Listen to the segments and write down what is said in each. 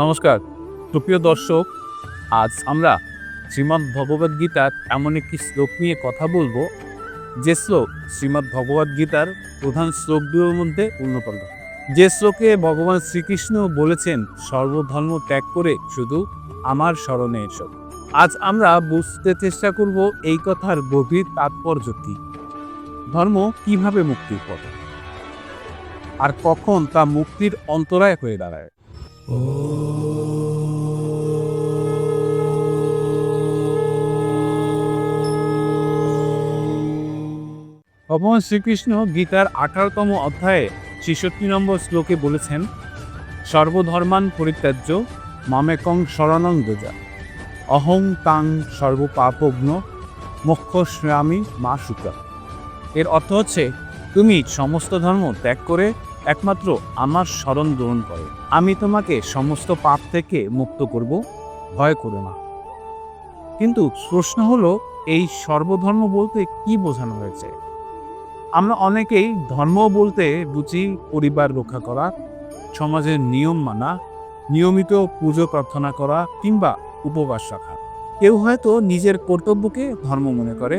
নমস্কার। সুপ্রিয় দর্শক, আজ আমরা শ্রীমদ্ ভগবদ গীতার এমন একটি শ্লোক নিয়ে কথা বলব, যে শ্লোক শ্রীমদ্ ভগবদ গীতার প্রধান শ্লোকগুলোর মধ্যে অন্যতম। যে শ্লোকে ভগবান শ্রীকৃষ্ণ বলেছেন, সর্বধর্ম ত্যাগ করে শুধু আমার স্মরণে এসো। আজ আমরা বুঝতে চেষ্টা করব এই কথার গভীর তাৎপর্য কী। ধর্ম কীভাবে মুক্তির পথ? আর কখন তা মুক্তির অন্তরায় হয়ে দাঁড়ায়? ভগবান শ্রীকৃষ্ণ গীতার আঠারোতম অধ্যায়ে ছেষট্টি নম্বর শ্লোকে বলেছেন, সর্বধর্মান পরিত্যাজ্য মামেকং শরণং দোজা অহং তাং সর্বপাপগ্ন মোক্ষ শ্রামী মা সুকা এর অর্থ হচ্ছে, তুমি সমস্ত ধর্ম ত্যাগ করে একমাত্র আমার স্মরণ গ্রহণ করে। আমি তোমাকে সমস্ত পাপ থেকে মুক্ত করব, ভয় করো না। কিন্তু প্রশ্ন হলো, এই সর্বধর্ম বলতে কি বোঝানো হয়েছে? আমরা অনেকেই ধর্ম বলতে বুঝি পরিবার রক্ষা করা, সমাজের নিয়ম মানা, নিয়মিত পুজো প্রার্থনা করা কিংবা উপবাস রাখা। কেউ হয়তো নিজের কর্তব্যকে ধর্ম মনে করে,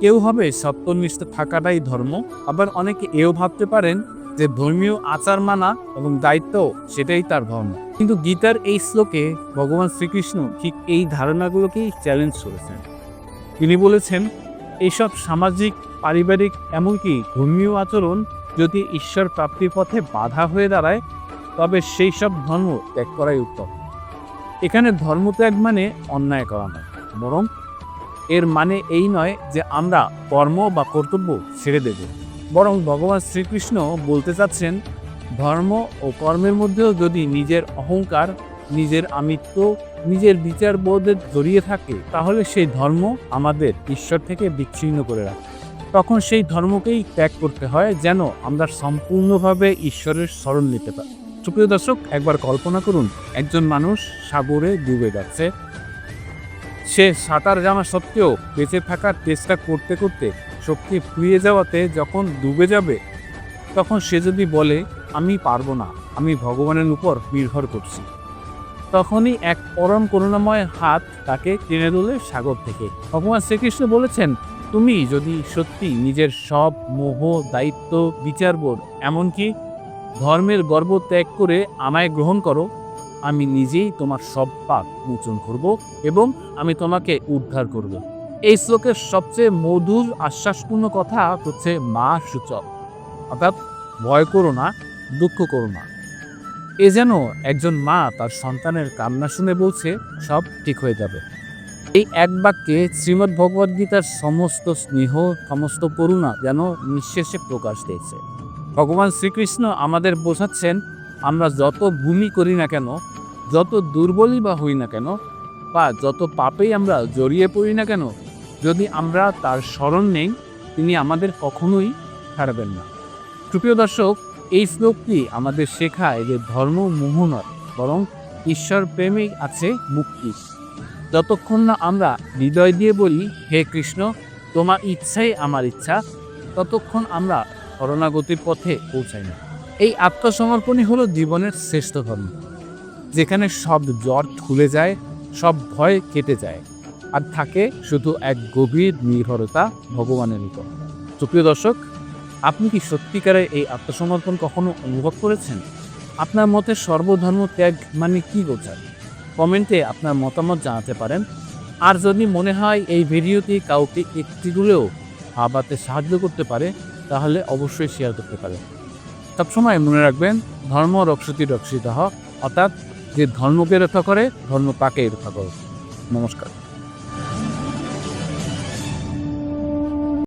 কেউ হবে সত্যনিষ্ঠ থাকাটাই ধর্ম, আবার অনেকে এও ভাবতে পারেন যে ধর্মীয় আচার মানা এবং দায়িত্ব, সেটাই তার ধর্ম। কিন্তু গীতার এই শ্লোকে ভগবান শ্রীকৃষ্ণ ঠিক এই ধারণাগুলোকেই চ্যালেঞ্জ করেছেন। তিনি বলেছেন এইসব সামাজিক, পারিবারিক, এমনকি ধর্মীয় আচরণ যদি ঈশ্বর প্রাপ্তির পথে বাধা হয়ে দাঁড়ায়, তবে সেই সব ধর্ম ত্যাগ করাই উত্তম। এখানে ধর্মত্যাগ মানে অন্যায় করা নয়, বরং এর মানে এই নয় যে আমরা কর্ম বা কর্তব্য ছেড়ে দেব। বরং ভগবান শ্রীকৃষ্ণ বলতে চাচ্ছেন, ধর্ম ও কর্মের মধ্যেও যদি নিজের অহংকার, নিজের আমিত্ব, নিজের বিচারবোধের জড়িয়ে থাকে, তাহলে সেই ধর্ম আমাদের ঈশ্বর থেকে বিচ্ছিন্ন করে রাখে। তখন সেই ধর্মকেই ত্যাগ করতে হয় যেন আমরা সম্পূর্ণভাবে ঈশ্বরের স্মরণ নিতে পারি। সুপ্রিয় দর্শক, একবার কল্পনা করুন, একজন মানুষ সাগরে ডুবে যাচ্ছে সে সাঁতার জানা সত্ত্বেও বেঁচে থাকার চেষ্টা করতে করতে শক্তি ফুরিয়ে যাওয়াতে যখন ডুবে যাবে, তখন সে যদি বলে, আমি পারব না, আমি ভগবানের উপর নির্ভর করছি, তখনই এক পরম করুণাময় হাত তাকে টেনে তোলে সাগর থেকে। ভগবান শ্রীকৃষ্ণ বলেছেন, তুমি যদি সত্যি নিজের সব মোহ, দায়িত্ব বিচারবোধ এমনকি ধর্মের গর্ব ত্যাগ করে আমায় গ্রহণ করো আমি নিজেই তোমার সব পাপ মোচন করব এবং আমি তোমাকে উদ্ধার করব। এই শ্লোকের সবচেয়ে মধুর আশ্বাসপূর্ণ কথা হচ্ছে মা সূচক। অর্থাৎ ভয় করো না, দুঃখ করো না। এ যেন একজন মা তার সন্তানের কান্না শুনে বলছে, সব ঠিক হয়ে যাবে। এই এক বাক্যে শ্রীমদ্ ভগবদ গীতার সমস্ত স্নেহ, সমস্ত করুণা যেন নিঃশেষে প্রকাশ দিয়েছে। ভগবান শ্রীকৃষ্ণ আমাদের বোঝাচ্ছেন আমরা যত ভূমি করি না কেন, যত দুর্বলই বা হই না কেন, বা যত পাপেই আমরা জড়িয়ে পড়ি না কেন, যদি আমরা তার স্মরণ নেই, তিনি আমাদের কখনোই ছাড়বেন না। সুপ্রিয় দর্শক, এই শ্লোকটি আমাদের শেখায় যে ধর্ম মোহ নয়, বরং ঈশ্বর প্রেমেই আছে মুক্তি। যতক্ষণ না আমরা হৃদয় দিয়ে বলি, হে কৃষ্ণ, তোমার ইচ্ছাই আমার ইচ্ছা, ততক্ষণ আমরা শরণাগতির পথে পৌঁছাই না। এই আত্মসমর্পণই হলো জীবনের শ্রেষ্ঠ ধর্ম। যেখানে সব জ্বর খুলে যায়, সব ভয় কেটে যায়, আর থাকে শুধু এক গভীর নির্ভরতা ভগবানের উপর। সুপ্রিয় দর্শক, আপনি কি সত্যিকারে এই আত্মসমর্পণ কখনো অনুভব করেছেন? আপনার মতে সর্বধর্ম ত্যাগ মানে কি বোঝায়? কমেন্টে আপনার মতামত জানাতে পারেন। আর যদি মনে হয় এই ভিডিওটি কাউকে একটিগুলোও ভাবাতে সাহায্য করতে পারে, তাহলে অবশ্যই শেয়ার করতে পারেন। সবসময় মনে রাখবেন, ধর্ম রক্ষতি রক্ষিত হক, অর্থাৎ যে ধর্মকে রক্ষা করে, ধর্ম তাকেই রক্ষা করে। নমস্কার।